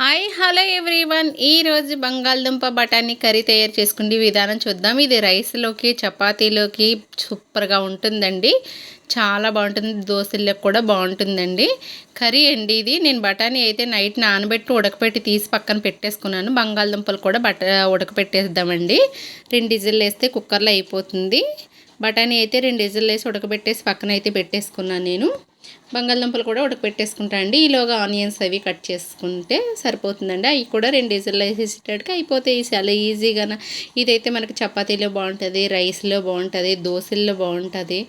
Hi hello everyone. ఈరోజు బంగాళదుంప బఠానీ కర్రీ తయారు చేసుకునే విధానం చూద్దాం. ఇది రైస్లోకి చపాతీలోకి సూపర్గా ఉంటుందండి. చాలా బాగుంటుంది. దోశల్లో కూడా బాగుంటుందండి. కర్రీ అండి ఇది. నేను బఠానీ అయితే నైట్ నానబెట్టి ఉడకపెట్టి తీసి పక్కన పెట్టేసుకున్నాను. బంగాళదుంపలు కూడా బట ఉడకపెట్టేద్దామండి. రెండు డిజిల్ వేస్తే కుక్కర్లో అయిపోతుంది. బఠానీ అయితే రెండు డిజిల్ వేసి ఉడకబెట్టేసి పక్కన అయితే పెట్టేసుకున్నాను నేను. బంగాళదుంపలు కూడా ఉడకపెట్టేసుకుంటా అండి. ఈలోగా ఆనియన్స్ అవి కట్ చేసుకుంటే సరిపోతుందండి. అవి కూడా రెండు డీజిల్ వేసేసేటట్టుగా అయిపోతాయి. చాలా ఈజీగా ఇదైతే మనకి చపాతీలో బాగుంటుంది రైస్లో బాగుంటుంది దోశల్లో బాగుంటుంది.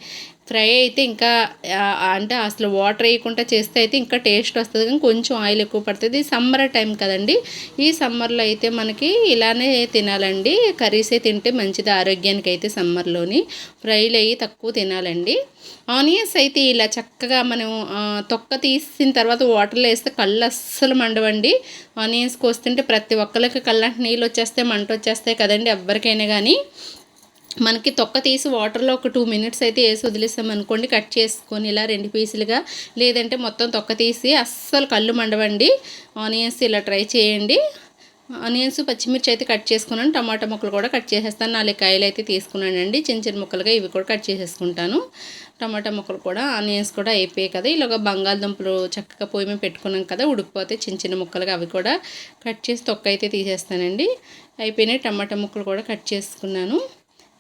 ఫ్రై అయితే ఇంకా అంటే అసలు వాటర్ వేయకుండా చేస్తే అయితే ఇంకా టేస్ట్ వస్తుంది. కానీ కొంచెం ఆయిల్ ఎక్కువ పడుతుంది. సమ్మర్ టైం కదండి. ఈ సమ్మర్లో అయితే మనకి ఇలానే తినాలండి. కర్రీసే తింటే మంచిది ఆరోగ్యానికి అయితే సమ్మర్లోని. ఫ్రైలు అయ్యి తక్కువ తినాలండి. ఆనియన్స్ అయితే ఇలా చక్కగా మనం తొక్క తీసిన తర్వాత వాటర్లో వేస్తే కళ్ళు అస్సలు మండవండి. ఆనియన్స్ కోస్తుంటే ప్రతి ఒక్కరికి కళ్ళంటే నీళ్ళు వచ్చేస్తే మంట వచ్చేస్తాయి కదండి ఎవరికైనా కానీ మనకి తొక్క తీసి వాటర్లో ఒక టూ మినిట్స్ అయితే వేసి వదిలేసాం అనుకోండి కట్ చేసుకొని ఇలా రెండు పీసులుగా లేదంటే మొత్తం తొక్క తీసి అస్సలు కళ్ళు మండవండి. ఆనియన్స్ ఇలా ట్రై చేయండి. ఆనియన్స్ పచ్చిమిర్చి అయితే కట్ చేసుకున్నాను. టమాటా ముక్కలు కూడా కట్ చేసేస్తాను. నాలుగు కాయలు అయితే తీసుకున్నానండి. చిన్న చిన్న ముక్కలుగా ఇవి కూడా కట్ చేసేసుకుంటాను. టమాటా ముక్కలు కూడా ఆనియన్స్ కూడా అయిపోయాయి కదా. ఇలాగ బంగాళదుంపలు చక్కగా పొయ్యి మేము పెట్టుకున్నాం కదా. ఉడికిపోతే చిన్న చిన్న ముక్కలుగా అవి కూడా కట్ చేసి తొక్క అయితే తీసేస్తానండి. అయిపోయినాయి. టమాటా ముక్కలు కూడా కట్ చేసుకున్నాను.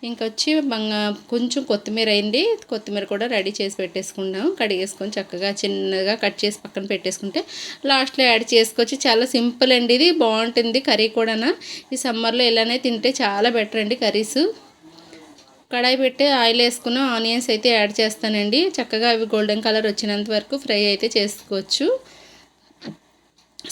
ఇంకొచ్చి బంగా కొంచెం కొత్తిమీర అయింది. కొత్తిమీర కూడా రెడీ చేసి పెట్టేసుకున్నాం. కడిగేసుకొని చక్కగా చిన్నగా కట్ చేసి పక్కన పెట్టేసుకుంటే లాస్ట్లో యాడ్ చేసుకొచ్చి చాలా సింపుల్ అండి ఇది. బాగుంటుంది కర్రీ కూడా ఈ సమ్మర్లో ఇలానే తింటే చాలా బెటర్ అండి కర్రీస్. కడాయి పెట్టి ఆయిల్ వేసుకున్న ఆనియన్స్ అయితే యాడ్ చేస్తానండి. చక్కగా అవి గోల్డెన్ కలర్ వచ్చినంత వరకు ఫ్రై అయితే చేసుకోవచ్చు.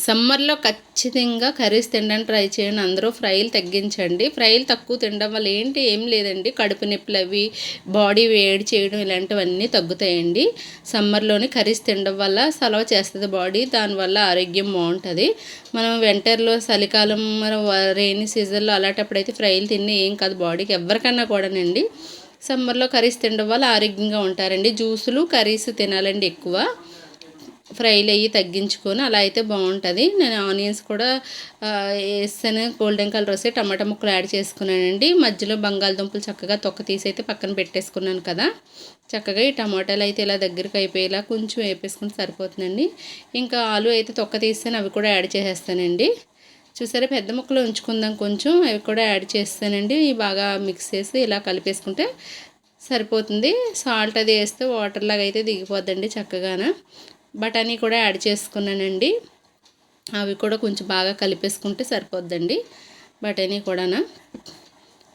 సమ్మర్లో ఖచ్చితంగా కర్రీస్ తినడానికి ట్రై చేయండి. అందరూ ఫ్రైలు తగ్గించండి. ఫ్రైలు తక్కువ తినడం వల్ల ఏంటి? ఏం లేదండి. కడుపు నొప్పులు అవి బాడీ వేడి చేయడం ఇలాంటివన్నీ తగ్గుతాయండి. సమ్మర్లోని కర్రీస్ తినడం వల్ల సలవ చేస్తుంది బాడీ. దానివల్ల ఆరోగ్యం బాగుంటుంది. మనం వింటర్లో చలికాలం మనం రెయినీ సీజన్లో అలాంటప్పుడైతే ఫ్రైలు తిని ఏం కాదు బాడీకి ఎవరికన్నా కూడానండి. సమ్మర్లో కర్రీస్ తినడం వల్ల ఆరోగ్యంగా ఉంటారండి. జ్యూసులు కర్రీస్ తినాలండి ఎక్కువ. ఫ్రైలు అయ్యి తగ్గించుకొని అలా అయితే బాగుంటుంది. నేను ఆనియన్స్ కూడా వేస్తాను. గోల్డెన్ కలర్ వస్తే టమాటా ముక్కలు యాడ్ చేసుకున్నానండి. మధ్యలో బంగాళదుంపలు చక్కగా తొక్క తీసి అయితే పక్కన పెట్టేసుకున్నాను కదా. చక్కగా ఈ టమాటాలు అయితే ఇలా దగ్గరికి అయిపోయేలా కొంచెం వేపేసుకుని సరిపోతుందండి. ఇంకా ఆలు అయితే తొక్క తీస్తాను అవి కూడా యాడ్ చేసేస్తానండి. చూసారా పెద్ద ముక్కలు ఉంచుకుందాం కొంచెం అవి కూడా యాడ్ చేస్తానండి. బాగా మిక్స్ చేసి ఇలా కలిపేసుకుంటే సరిపోతుంది. సాల్ట్ అది వేస్తే వాటర్ లాగా అయితే దిగిపోద్దండి చక్కగాన. బఠానీ కూడా యాడ్ చేసుకున్నానండి. అవి కూడా కొంచెం బాగా కలిపేసుకుంటే సరిపోద్దండి. బఠానీ కూడా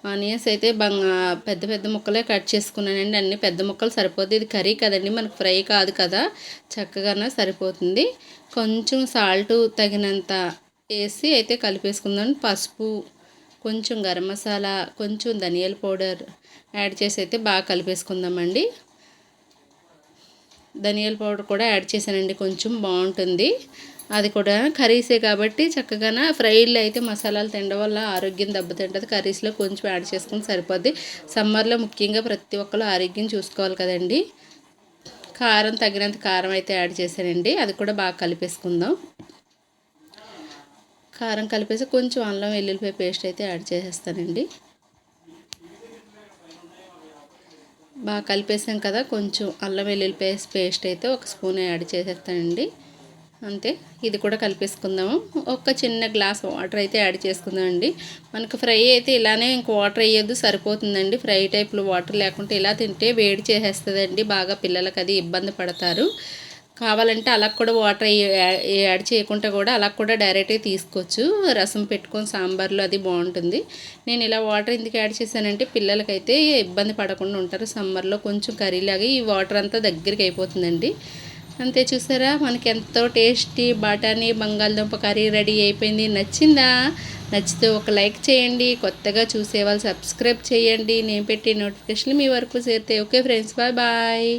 ఆనియన్స్ అయితే బంగా పెద్ద పెద్ద ముక్కలే కట్ చేసుకున్నానండి. అన్ని పెద్ద ముక్కలు సరిపోతుంది ఇది కర్రీ కదండి. మనకు ఫ్రై కాదు కదా. చక్కగానే సరిపోతుంది. కొంచెం సాల్ట్ తగినంత వేసి అయితే కలిపేసుకుందాం. పసుపు కొంచెం గరం మసాలా కొంచెం ధనియాల పౌడర్ యాడ్ చేసి అయితే బాగా కలిపేసుకుందామండి. ధనియాల పౌడర్ కూడా యాడ్ చేశానండి కొంచెం బాగుంటుంది. అది కూడా కర్రీసే కాబట్టి చక్కగా ఫ్రైడ్లో అయితే మసాలాలు తినడం వల్ల ఆరోగ్యం దెబ్బతింటుంది. కర్రీస్లో కొంచెం యాడ్ చేసుకుని సరిపోద్ది. సమ్మర్లో ముఖ్యంగా ప్రతి ఒక్కరు ఆరోగ్యం చూసుకోవాలి కదండి. కారం తగినంత కారం అయితే యాడ్ చేశానండి. అది కూడా బాగా కలిపేసుకుందాం. కారం కలిపేసి కొంచెం అల్లం వెల్లుల్లిపాయ పేస్ట్ అయితే యాడ్ చేసేస్తానండి. బాగా కలిపేసాం కదా కొంచెం అల్లం వెల్లుల్లి పేస్ట్ పేస్ట్ అయితే ఒక స్పూన్ యాడ్ చేసేస్తానండి. అంతే ఇది కూడా కలిపేసుకుందాము. ఒక చిన్న గ్లాస్ వాటర్ అయితే యాడ్ చేసుకుందామండి. మనకు ఫ్రై అయితే ఇలానే ఇంక వాటర్ వేయద్దు సరిపోతుందండి. ఫ్రై టైప్లో వాటర్ లేకుంటే ఇలా తింటే వేడి చేసేస్తుందండి బాగా పిల్లలకి అది ఇబ్బంది పడతారు. కావాలంటే అలా కూడా వాటర్ యాడ్ చేయకుండా కూడా అలా కూడా డైరెక్ట్గా తీసుకోవచ్చు. రసం పెట్టుకొని సాంబార్లో అది బాగుంటుంది. నేను ఇలా వాటర్ ఎందుకు యాడ్ చేశానంటే పిల్లలకైతే ఇబ్బంది పడకుండా ఉంటారు. సమ్మర్లో కొంచెం కర్రీలాగా ఈ వాటర్ అంతా దగ్గరికి అయిపోతుందండి. అంతే చూసారా? మనకి ఎంతో టేస్టీ బఠానీ బంగాళదుంప కర్రీ రెడీ అయిపోయింది. నచ్చిందా? నచ్చితే ఒక లైక్ చేయండి. కొత్తగా చూసే వాళ్ళు సబ్స్క్రైబ్ చేయండి. నేను పెట్టే నోటిఫికేషన్లు మీ వరకు చేరితే ఓకే ఫ్రెండ్స్ బాయ్ బాయ్.